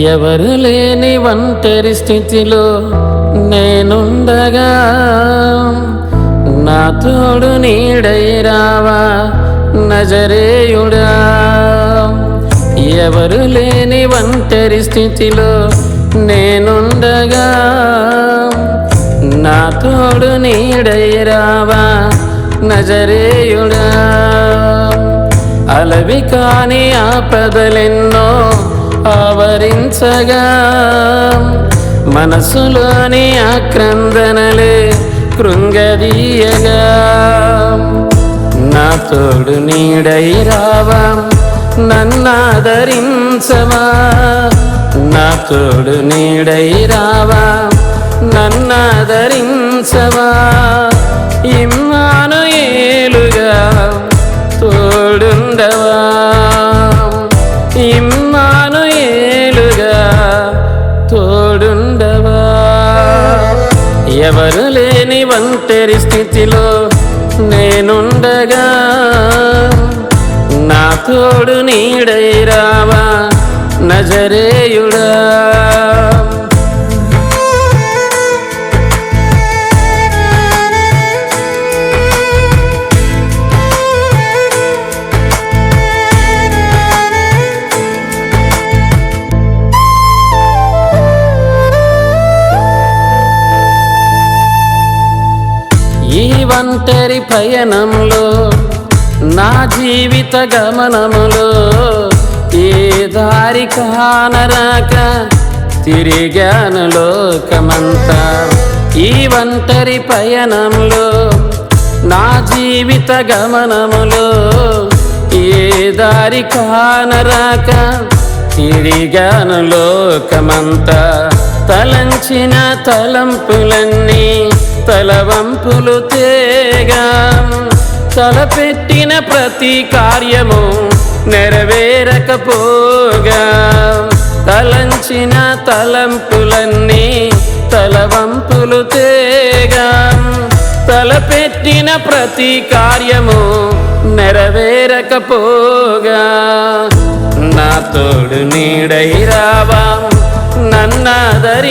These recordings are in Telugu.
ఎవరు లేని ఒంటరి స్థితిలో నేనుండగా నా తోడు నీడై రావా నజరేయుడా. ఎవరు లేని ఒంటరి స్థితిలో నేనుండగా నా తోడు నీడై రావా నజరేయుడా. అలవి కాని ఆపదలెన్నో ఆవరించగా మనసులోని ఆక్రందనలే కృంగదీయగా. నా తోడు నీడై రావా నన్నాదరించవా. నా తోడు నీడై రావా నన్నాదరించవా ఎవరు లేని వంతెరి స్థితిలో నేనుండగా నా తోడు నీడై రావా నజరేయుడా. ఒంటరి పయనంలో నా జీవిత గమనములో ఏ దారి కానరాక తిరిగాను లోకమంతా. ఈ ఒంటరి పయనంలో నా జీవిత గమనములో ఏ దారి కానరాక తిరిగాను లోకమంతా. తలంచిన తలంపులన్నీ తలవంపులు తేగా. తలపెట్టిన ప్రతి కార్యము నెరవేరకపోగా. తలంచిన తలంపులన్నీ తలవంపులు తేగా. తలపెట్టిన ప్రతి కార్యము నెరవేరకపోగా. నా తోడు నీడై రావా నన్నాదరించవా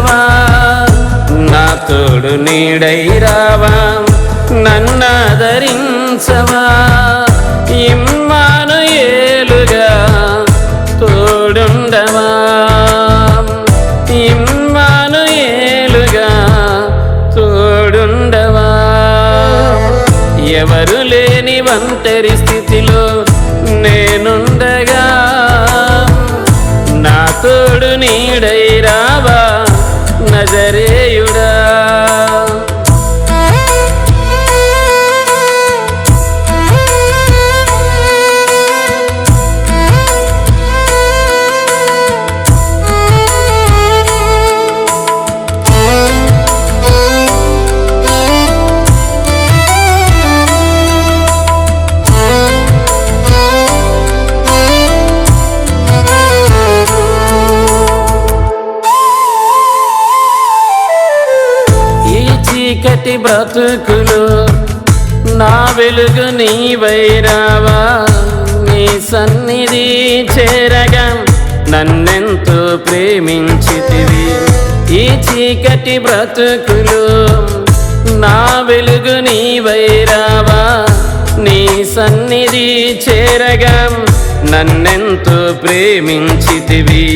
నా తోడు నీడై రావా నన్నాదరించవా? ఇమ్మాను ఏలుగా తోడుండవా? ఇమ్మాను ఏలుగా తోడుండవా? ఎవరు లేని ఒంటరి స్థితిలో బ్రతుకులు నా వెలుగు నీ వైరావా నీ సన్నిధి చేరగా నన్నెంతో ప్రేమించితివి. ఈ చీకటి బ్రతుకులు నా వెలుగు నీ వైరావా నీ సన్నిధి చేరగా నన్నెంతో ప్రేమించితివి.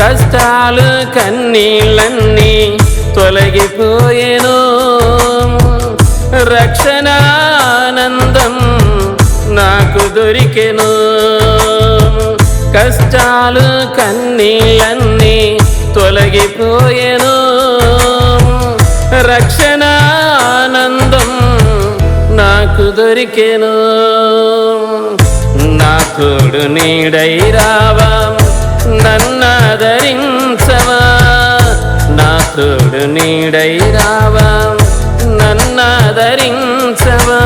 కష్టాలు కన్నీళ్ళన్నీ తొలగిపోయేను రక్షణానందం నాకు దొరికెను కష్టాలు కన్నీళ్ళన్నీ తొలగిపోయెను రక్షణానందం నాకు దొరికెను నా తోడు నీడై రావా నన్నాదరించవా నా తోడు నీడై రావా నన్నాదరించవా?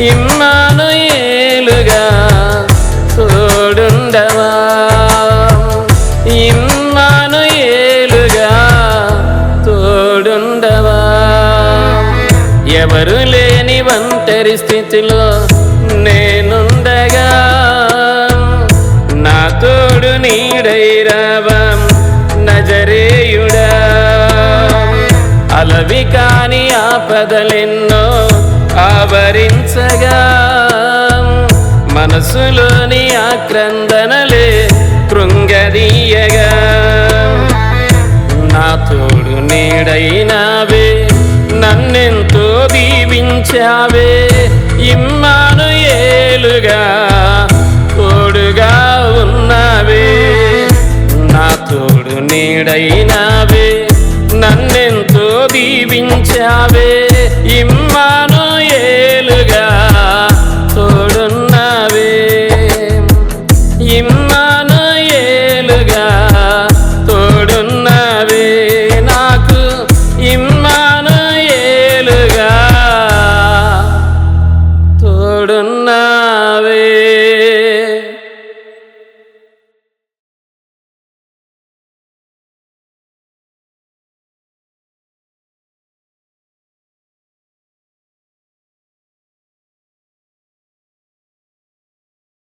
ఇమ్మాను ఏలుగా తోడుండవా? ఇమ్మాను ఏలుగా తోడుండవా? ఎవరు లేని ఒంటరి స్థితిలో నేనుండగా నా తోడు నీడైరా. అలవి కాని ఆపదలెన్నో ఆవరించగా. మనసులోని ఆక్రందనలే కృంగదీయగా. నా తోడు నీడైనావే నన్నెంతో దీవించావే ఇమ్మాను ఏలుగా తోడుగా ఉన్నావే. నా తోడు నీడైనా దీవించావే